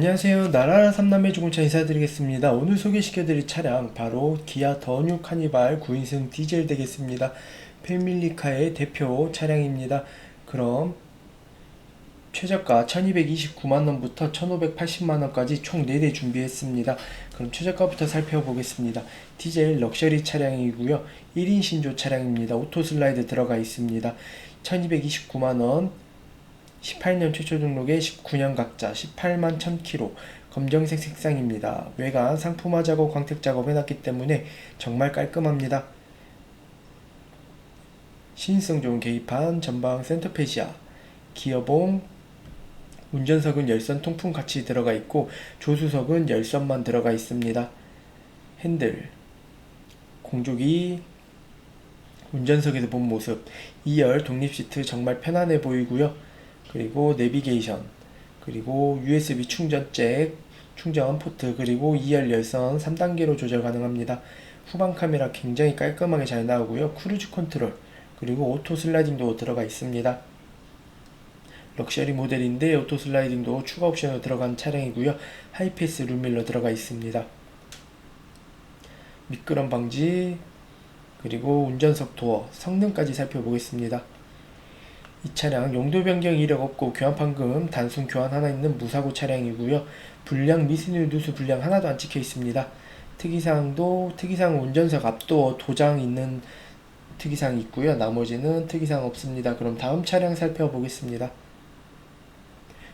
안녕하세요. 나라라 삼남매 중고차 인사드리겠습니다. 오늘 소개시켜드릴 차량 바로 기아 더뉴 카니발 9인승 디젤 되겠습니다. 패밀리카의 대표 차량입니다. 그럼 최저가 1229만원부터 1580만원까지 총 4대 준비했습니다. 그럼 최저가부터 살펴보겠습니다. 디젤 럭셔리 차량이고요. 1인 신조 차량입니다. 오토 슬라이드 들어가 있습니다. 1229만원 18년 최초 등록에 19년 각자 18만 1000km 검정색 색상입니다. 외관 상품화 작업, 광택 작업 해놨기 때문에 정말 깔끔합니다. 신성 좋은 계기판, 전방 센터페시아, 기어봉, 운전석은 열선 통풍 같이 들어가 있고 조수석은 열선만 들어가 있습니다. 핸들, 공조기, 운전석에서 본 모습, 2열 독립 시트 정말 편안해 보이고요. 그리고 내비게이션, 그리고 USB 충전 잭, 충전 포트, 그리고 2열 열선 3단계로 조절 가능합니다. 후방 카메라 굉장히 깔끔하게 잘 나오고요. 크루즈 컨트롤, 그리고 오토 슬라이딩도 들어가 있습니다. 럭셔리 모델인데 오토 슬라이딩도 추가 옵션으로 들어간 차량이고요. 하이패스 룸밀러 들어가 있습니다. 미끄럼 방지, 그리고 운전석 도어, 성능까지 살펴보겠습니다. 이 차량 용도 변경 이력 없고 교환 판금 단순 교환 하나 있는 무사고 차량이고요. 불량 미스뉴 누수 불량 하나도 안 찍혀 있습니다. 특이사항도 특이사항 운전석 앞도 도장 있는 특이사항 있고요. 나머지는 특이사항 없습니다. 그럼 다음 차량 살펴보겠습니다.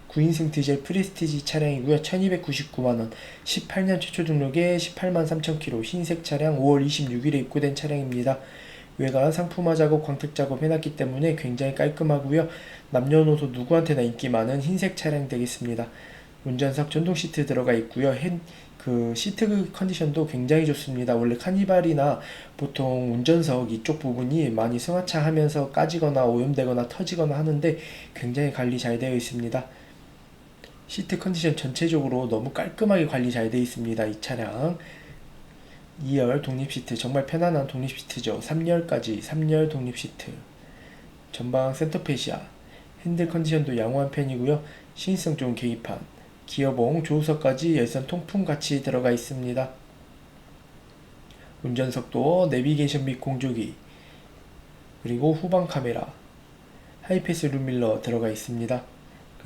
9인승 디젤 프리스티지 차량이고요. 1299만원 18년 최초 등록에 18만 3천km 흰색 차량 5월 26일에 입고된 차량입니다. 외관 상품화 작업, 광택 작업 해놨기 때문에 굉장히 깔끔하고요. 남녀노소 누구한테나 인기 많은 흰색 차량 되겠습니다. 운전석 전동 시트 들어가 있고요. 핸, 그 시트 컨디션도 굉장히 좋습니다. 원래 카니발이나 보통 운전석 이쪽 부분이 많이 승하차 하면서 까지거나 오염되거나 터지거나 하는데 굉장히 관리 잘 되어 있습니다. 시트 컨디션 전체적으로 너무 깔끔하게 관리 잘 되어 있습니다. 이 차량. 2열 독립 시트 정말 편안한 독립 시트죠. 3열까지 3열 독립 시트. 전방 센터페시아. 핸들 컨디션도 양호한 편이고요. 신성 좋은 계기판. 기어봉, 조수석까지 열선 통풍 같이 들어가 있습니다. 운전석도 내비게이션 및 공조기. 그리고 후방 카메라. 하이패스 룸밀러 들어가 있습니다.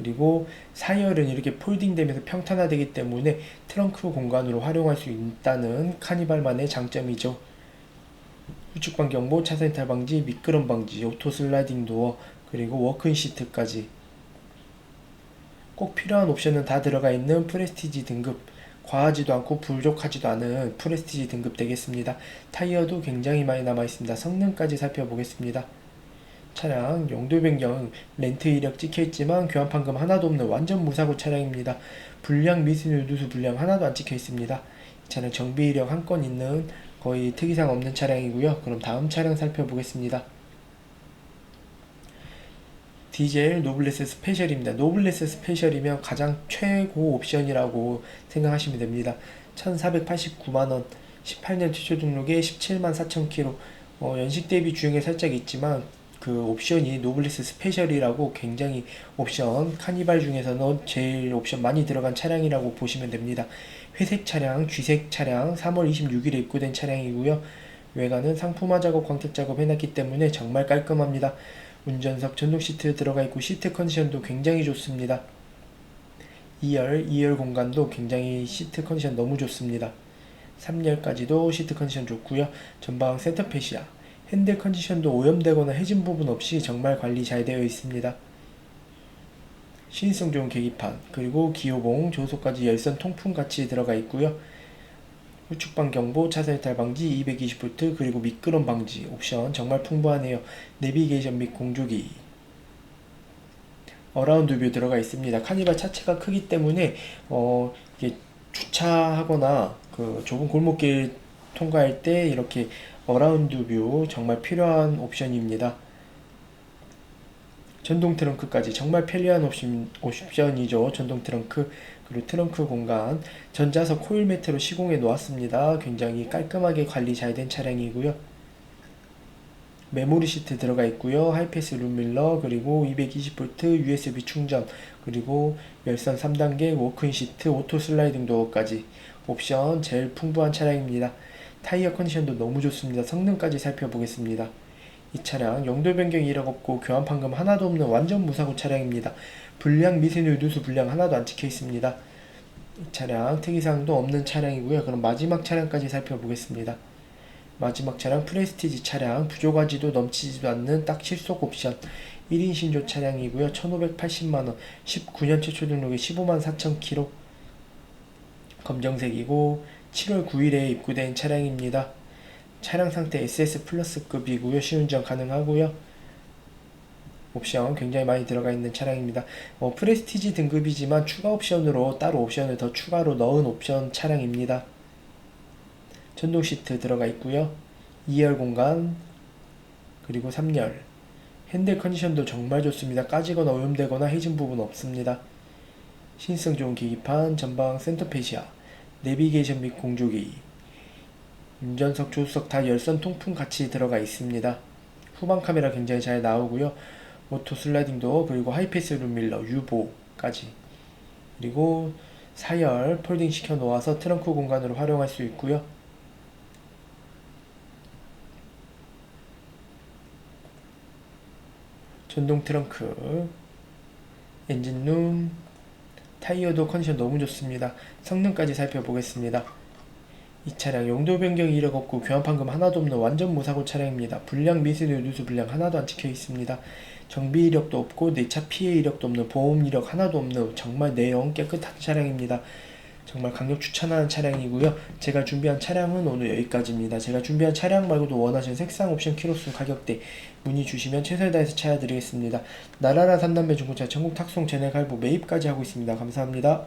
그리고 사열은 이렇게 폴딩되면서 평탄화되기 때문에 트렁크 공간으로 활용할 수 있다는 카니발만의 장점이죠. 우측방 경보, 차선 이탈 방지, 미끄럼 방지, 오토 슬라이딩 도어, 그리고 워크인 시트까지 꼭 필요한 옵션은 다 들어가 있는 프레스티지 등급 과하지도 않고 부족하지도 않은 프레스티지 등급 되겠습니다. 타이어도 굉장히 많이 남아 있습니다. 성능까지 살펴보겠습니다. 차량 용도 변경 렌트 이력 찍혀 있지만 교환 판금 하나도 없는 완전 무사고 차량입니다. 불량 미스뉴 누수 불량 하나도 안 찍혀 있습니다. 이 차량 정비 이력 한 건 있는 거의 특이사항 없는 차량이고요. 그럼 다음 차량 살펴보겠습니다. 디젤 노블레스 스페셜입니다. 노블레스 스페셜이면 가장 최고 옵션이라고 생각하시면 됩니다. 1489만원 18년 최초 등록에 17만 4천 km 어, 연식 대비 주행에 살짝 있지만 그 옵션이 노블리스 스페셜이라고 굉장히 옵션 카니발 중에서는 제일 옵션 많이 들어간 차량이라고 보시면 됩니다. 회색 차량, 쥐색 차량, 3월 26일에 입고된 차량이고요. 외관은 상품화 작업, 광택 작업 해놨기 때문에 정말 깔끔합니다. 운전석 전동 시트 들어가 있고 시트 컨디션도 굉장히 좋습니다. 2열, 2열 공간도 굉장히 시트 컨디션 너무 좋습니다. 3열까지도 시트 컨디션 좋고요. 전방 센터페시아, 핸들 컨디션도 오염되거나 해진 부분 없이 정말 관리 잘 되어 있습니다. 신성 좋은 계기판, 그리고 기호봉, 조소까지 열선 통풍 같이 들어가 있고요. 우측방 경보, 차선 이탈 방지, 220V, 그리고 미끄럼 방지 옵션 정말 풍부하네요. 내비게이션 및 공조기. 어라운드 뷰 들어가 있습니다. 카니발 차체가 크기 때문에 어 이게 주차하거나 그 좁은 골목길 통과할 때 이렇게 어라운드 뷰 정말 필요한 옵션입니다. 전동 트렁크까지 정말 편리한 옵션, 옵션이죠. 전동 트렁크 그리고 트렁크 공간 전자석 코일 매트로 시공해 놓았습니다. 굉장히 깔끔하게 관리 잘 된 차량이고요. 메모리 시트 들어가 있고요. 하이패스 룸밀러 그리고 220V USB 충전 그리고 열선 3단계 워크인 시트 오토 슬라이딩 도어까지 옵션 제일 풍부한 차량입니다. 타이어 컨디션도 너무 좋습니다. 성능까지 살펴보겠습니다. 이 차량 용도 변경 이력 없고 교환 판금 하나도 없는 완전 무사고 차량입니다. 불량 미세누 누수 불량 하나도 안 찍혀 있습니다. 이 차량 특이사항도 없는 차량이고요. 그럼 마지막 차량까지 살펴보겠습니다. 마지막 차량 프레스티지 차량 부조가지도 넘치지도 않는 딱 실속 옵션 1인 신조 차량이고요. 1580만원 19년 최초 등록에 15만 4천 킬로 검정색이고 7월 9일에 입고된 차량입니다. 차량 상태 SS 플러스급이고요. 시운전 가능하고요. 옵션 굉장히 많이 들어가 있는 차량입니다. 어, 프레스티지 등급이지만 추가 옵션으로 따로 옵션을 더 추가로 넣은 옵션 차량입니다. 전동 시트 들어가 있고요. 2열 공간 그리고 3열 핸들 컨디션도 정말 좋습니다. 까지거나 오염되거나 해진 부분 없습니다. 신성 좋은 계기판, 전방 센터페시아, 내비게이션 및 공조기, 운전석, 조수석 다 열선 통풍 같이 들어가 있습니다. 후방 카메라 굉장히 잘 나오고요. 오토 슬라이딩 도어 그리고 하이패스 룸밀러, 유보까지 그리고 4열 폴딩 시켜 놓아서 트렁크 공간으로 활용할 수 있고요. 전동 트렁크, 엔진룸, 타이어도 컨디션 너무 좋습니다. 성능까지 살펴보겠습니다. 이 차량 용도 변경 이력 없고 교환 판금 하나도 없는 완전 무사고 차량입니다. 불량 미세누 누수 불량 하나도 안 찍혀 있습니다. 정비 이력도 없고 내 차 피해 이력도 없는 보험 이력 하나도 없는 정말 내연 깨끗한 차량입니다. 정말 강력 추천하는 차량이고요. 제가 준비한 차량은 오늘 여기까지입니다. 제가 준비한 차량 말고도 원하시는 색상 옵션 키로수 가격대 문의 주시면 최선을 다해서 찾아드리겠습니다. 나라라 산남매 중고차 전국 탁송 제네 갈부 매입까지 하고 있습니다. 감사합니다.